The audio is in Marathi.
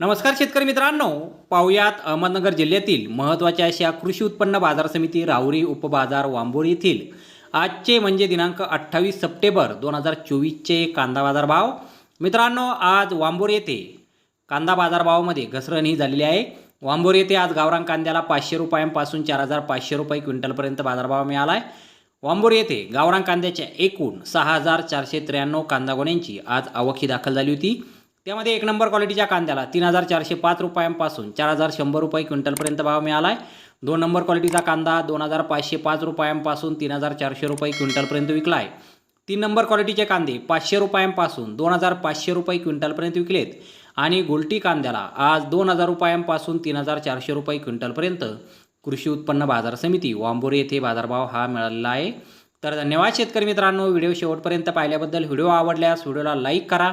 नमस्कार शेतकरी मित्रांनो. पाहुयात अहमदनगर जिल्ह्यातील महत्त्वाच्या अशा कृषी उत्पन्न बाजार समिती राहुरी उपबाजार वांबोरी येथील. आजचे म्हणजे दिनांक अठ्ठावीस सप्टेंबर दोन हजार चोवीसचे कांदा बाजार भाव. मित्रांनो आज वांबोर येथे कांदा बाजारभावामध्ये घसरण ही झालेली आहे. वांबोर येथे आज गावरान कांद्याला पाचशे रुपयांपासून चार हजार पाचशे रुपये क्विंटलपर्यंत बाजारभाव मिळाला आहे वांबोर येथे गावरान कांद्याच्या एकूण सहा हजार चारशे त्र्याण्णव कांदा गोण्यांची आज आवक ही दाखल झाली होती. त्यामध्ये एक नंबर क्वालिटीच्या कांद्याला तीन हजार चारशे पाच रुपयांपासून चार हजार शंभर रुपये क्विंटलपर्यंत भाव मिळाला आहे दोन नंबर क्वालिटीचा कांदा दोन हजार पाचशे पाच रुपयांपासून तीन हजार चारशे रुपये क्विंटलपर्यंत विकला आहे तीन नंबर क्वालिटीचे कांदे पाचशे रुपयांपासून दोन हजार पाचशे रुपये क्विंटलपर्यंत विकलेत. आणि गोल्टी कांद्याला आज दोन हजार रुपयांपासून तीन हजार चारशे रुपये क्विंटलपर्यंत कृषी उत्पन्न बाजार समिती वांबोरी येथे बाजारभाव हा मिळालेला आहे. तर धन्यवाद शेतकरी मित्रांनो व्हिडिओ शेवटपर्यंत पाहिल्याबद्दल. व्हिडिओ आवडल्यास व्हिडिओला लाईक करा.